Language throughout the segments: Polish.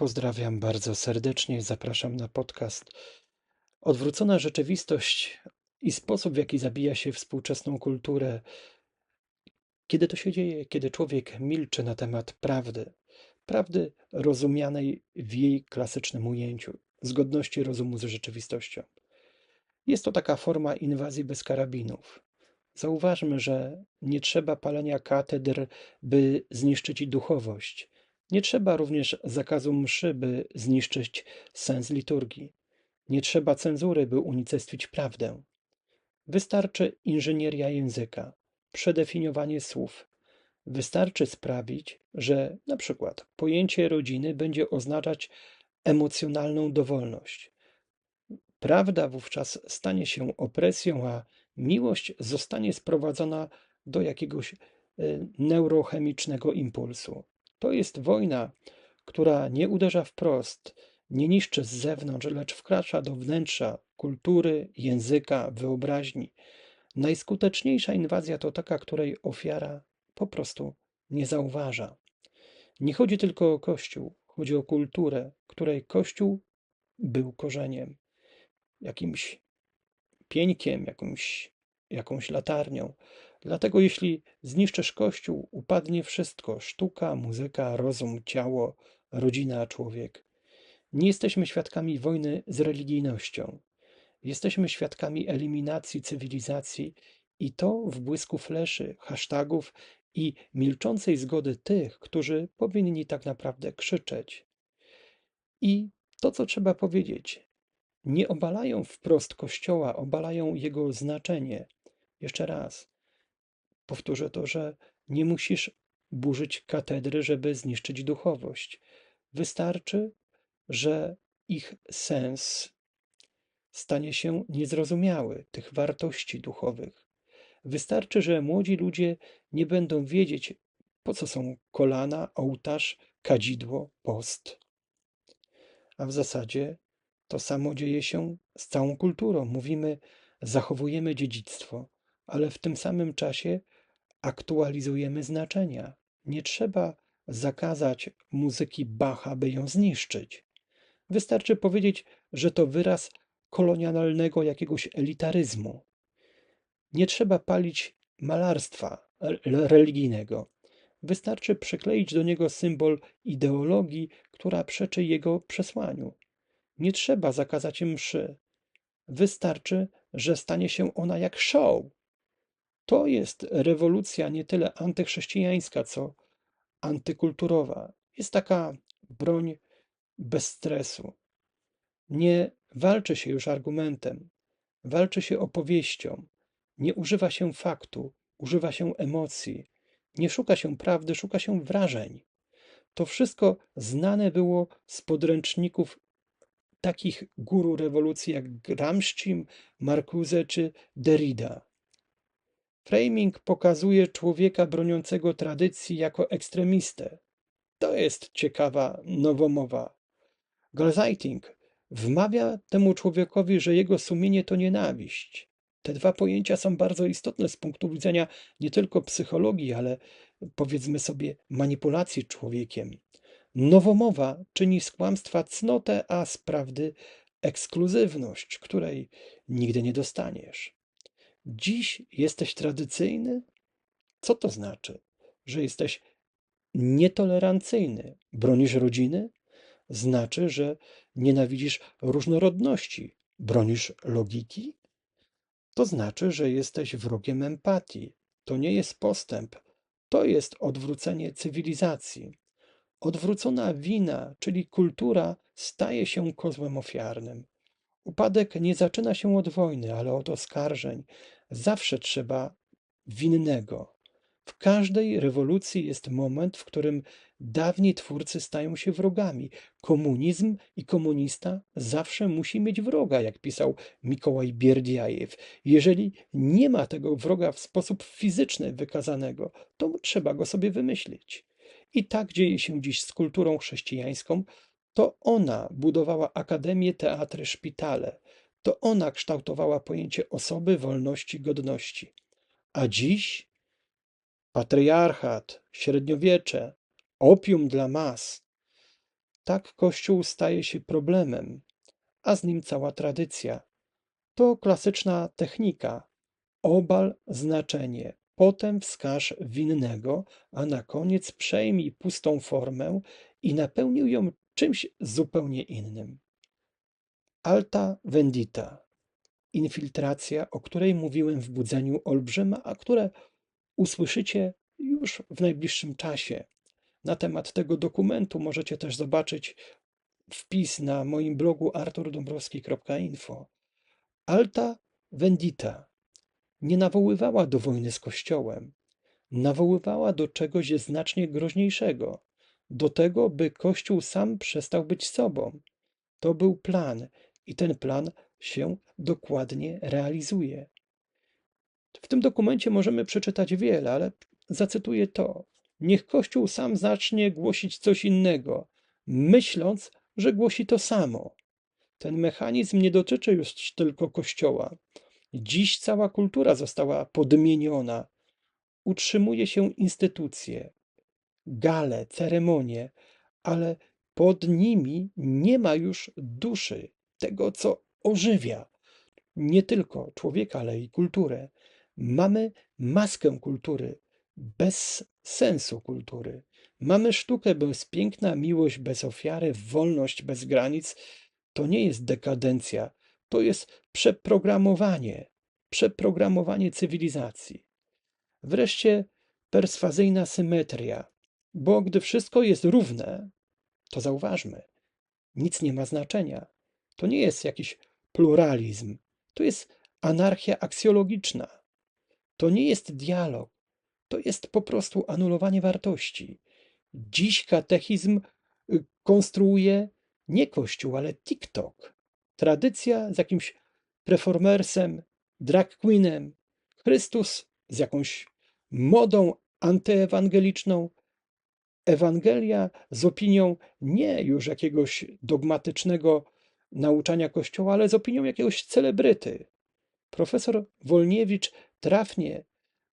Pozdrawiam bardzo serdecznie, zapraszam na podcast. Odwrócona rzeczywistość i sposób, w jaki zabija się współczesną kulturę. Kiedy to się dzieje? Kiedy człowiek milczy na temat prawdy, prawdy rozumianej w jej klasycznym ujęciu, zgodności rozumu z rzeczywistością. Jest to taka forma inwazji bez karabinów. Zauważmy, że nie trzeba palenia katedr, by zniszczyć duchowość. Nie trzeba również zakazu mszy, by zniszczyć sens liturgii. Nie trzeba cenzury, by unicestwić prawdę. Wystarczy inżynieria języka, przedefiniowanie słów. Wystarczy sprawić, że na przykład pojęcie rodziny będzie oznaczać emocjonalną dowolność. Prawda wówczas stanie się opresją, a miłość zostanie sprowadzona do jakiegoś e, neurochemicznego impulsu. To jest wojna, która nie uderza wprost, nie niszczy z zewnątrz, lecz wkracza do wnętrza kultury, języka, wyobraźni. Najskuteczniejsza inwazja to taka, której ofiara po prostu nie zauważa. Nie chodzi tylko o Kościół, chodzi o kulturę, której Kościół był korzeniem, jakimś pieńkiem, jakimś, jakąś latarnią. Dlatego jeśli zniszczysz Kościół, upadnie wszystko: sztuka, muzyka, rozum, ciało, rodzina, człowiek. Nie jesteśmy świadkami wojny z religijnością. Jesteśmy świadkami eliminacji cywilizacji i to w błysku fleszy, hashtagów i milczącej zgody tych, którzy powinni tak naprawdę krzyczeć. I to, co trzeba powiedzieć, nie obalają wprost Kościoła, obalają jego znaczenie. Jeszcze raz, Powtórzę to, że nie musisz burzyć katedry, żeby zniszczyć duchowość. Wystarczy, że ich sens stanie się niezrozumiały, tych wartości duchowych. Wystarczy, że młodzi ludzie nie będą wiedzieć, po co są kolana, ołtarz, kadzidło, post. A w zasadzie to samo dzieje się z całą kulturą. Mówimy, zachowujemy dziedzictwo, ale w tym samym czasie aktualizujemy znaczenia. Nie trzeba zakazać muzyki Bacha, by ją zniszczyć. Wystarczy powiedzieć, że to wyraz kolonialnego jakiegoś elitaryzmu. Nie trzeba palić malarstwa religijnego. Wystarczy przykleić do niego symbol ideologii, która przeczy jego przesłaniu. Nie trzeba zakazać mszy. Wystarczy, że stanie się ona jak show, to jest rewolucja nie tyle antychrześcijańska, co antykulturowa. Jest taka broń bez stresu. Nie walczy się już argumentem, walczy się opowieścią. Nie używa się faktu, używa się emocji. Nie szuka się prawdy, szuka się wrażeń. To wszystko znane było z podręczników takich guru rewolucji jak Gramsci, Marcuse czy Derrida. Framing pokazuje człowieka broniącego tradycji jako ekstremistę. To jest ciekawa nowomowa. Galzaiting wmawia temu człowiekowi, że jego sumienie to nienawiść. Te dwa pojęcia są bardzo istotne z punktu widzenia nie tylko psychologii, ale powiedzmy sobie manipulacji człowiekiem. Nowomowa czyni z kłamstwa cnotę, a z prawdy ekskluzywność, której nigdy nie dostaniesz. Dziś jesteś tradycyjny? Co to znaczy? Że jesteś nietolerancyjny? Bronisz rodziny? Znaczy, że nienawidzisz różnorodności. Bronisz logiki? To znaczy, że jesteś wrogiem empatii. To nie jest postęp, to jest odwrócenie cywilizacji. Odwrócona wina, czyli kultura, staje się kozłem ofiarnym. Upadek nie zaczyna się od wojny, ale od oskarżeń. Zawsze trzeba winnego. W każdej rewolucji jest moment, w którym dawni twórcy stają się wrogami. Komunizm i komunista zawsze musi mieć wroga, jak pisał Mikołaj Bierdiajew. Jeżeli nie ma tego wroga w sposób fizyczny wykazanego, to trzeba go sobie wymyślić. I tak dzieje się dziś z kulturą chrześcijańską, to ona budowała akademie, teatry, szpitale. To ona kształtowała pojęcie osoby, wolności, godności. A dziś patriarchat, średniowiecze, opium dla mas. Tak Kościół staje się problemem, a z nim cała tradycja. To klasyczna technika. Obal znaczenie, potem wskaż winnego, a na koniec przejmij pustą formę i napełnił ją czymś zupełnie innym. Alta vendita, infiltracja, o której mówiłem w budzeniu olbrzyma, a które usłyszycie już w najbliższym czasie. Na temat tego dokumentu możecie też zobaczyć wpis na moim blogu arturdąbrowski.info. Alta Vendita nie nawoływała do wojny z Kościołem, nawoływała do czegoś znacznie groźniejszego, do tego, by Kościół sam przestał być sobą. To był plan i ten plan się dokładnie realizuje. W tym dokumencie możemy przeczytać wiele, ale zacytuję to. Niech Kościół sam zacznie głosić coś innego, myśląc, że głosi to samo. Ten mechanizm nie dotyczy już tylko Kościoła. Dziś cała kultura została podmieniona. Utrzymuje się instytucje, gale, ceremonie, ale pod nimi nie ma już duszy, tego co ożywia nie tylko człowieka, ale i kulturę. Mamy maskę kultury, bez sensu kultury. Mamy sztukę bez piękna, miłość bez ofiary, wolność bez granic. To nie jest dekadencja, to jest przeprogramowanie, przeprogramowanie cywilizacji. Wreszcie perswazyjna symetria, bo gdy wszystko jest równe, to zauważmy, nic nie ma znaczenia. To nie jest jakiś pluralizm, to jest anarchia aksjologiczna. To nie jest dialog, to jest po prostu anulowanie wartości. Dziś katechizm y, konstruuje nie Kościół, ale TikTok. Tradycja z jakimś performersem, drag queenem, Chrystus z jakąś modą antyewangeliczną, Ewangelia z opinią nie już jakiegoś dogmatycznego nauczania Kościoła, ale z opinią jakiegoś celebryty. Profesor Wolniewicz trafnie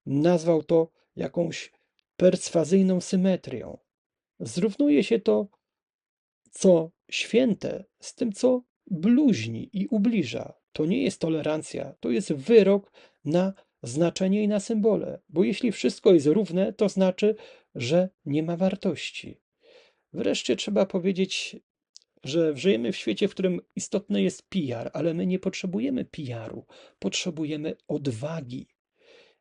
nazwał to jakąś perswazyjną symetrią. Zrównuje się to, co święte, z tym, co bluźni i ubliża. To nie jest tolerancja, to jest wyrok na znaczenie i na symbole, bo jeśli wszystko jest równe, to znaczy, że nie ma wartości. Wreszcie trzeba powiedzieć, że żyjemy w świecie, w którym istotny jest PR, ale my nie potrzebujemy PR-u, potrzebujemy odwagi.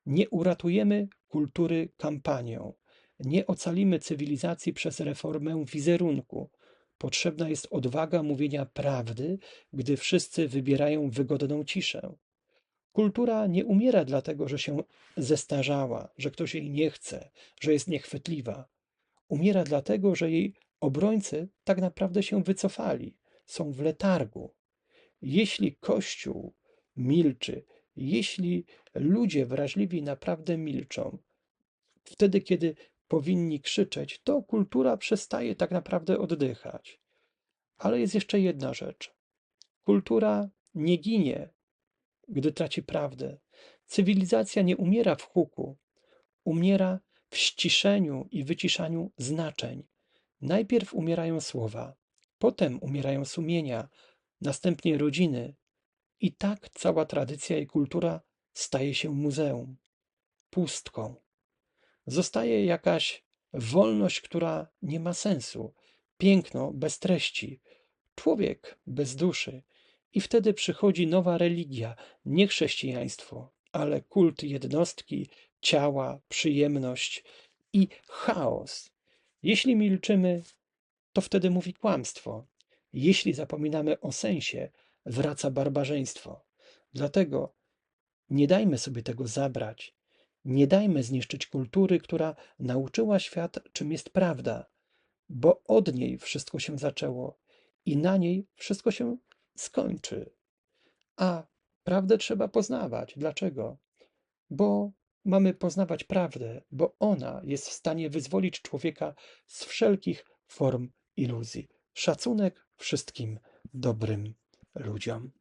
Nie uratujemy kultury kampanią, nie ocalimy cywilizacji przez reformę wizerunku. Potrzebna jest odwaga mówienia prawdy, gdy wszyscy wybierają wygodną ciszę. Kultura nie umiera dlatego, że się zestarzała, że ktoś jej nie chce, że jest niechwytliwa. Umiera dlatego, że jej obrońcy tak naprawdę się wycofali, są w letargu. Jeśli Kościół milczy, jeśli ludzie wrażliwi naprawdę milczą, wtedy, kiedy powinni krzyczeć, to kultura przestaje tak naprawdę oddychać. Ale jest jeszcze jedna rzecz. Kultura nie ginie, gdy traci prawdę. Cywilizacja nie umiera w huku, umiera w ściszeniu i wyciszaniu znaczeń. Najpierw umierają słowa, potem umierają sumienia, następnie rodziny. I tak cała tradycja i kultura staje się muzeum, pustką. Zostaje jakaś wolność, która nie ma sensu, piękno bez treści, człowiek bez duszy. I wtedy przychodzi nowa religia, nie chrześcijaństwo, ale kult jednostki, ciała, przyjemność i chaos. Jeśli milczymy, to wtedy mówi kłamstwo. Jeśli zapominamy o sensie, wraca barbarzyństwo. Dlatego nie dajmy sobie tego zabrać. Nie dajmy zniszczyć kultury, która nauczyła świat, czym jest prawda, bo od niej wszystko się zaczęło i na niej wszystko się skończy. A prawdę trzeba poznawać. Dlaczego? Bo mamy poznawać prawdę, bo ona jest w stanie wyzwolić człowieka z wszelkich form iluzji. Szacunek wszystkim dobrym ludziom.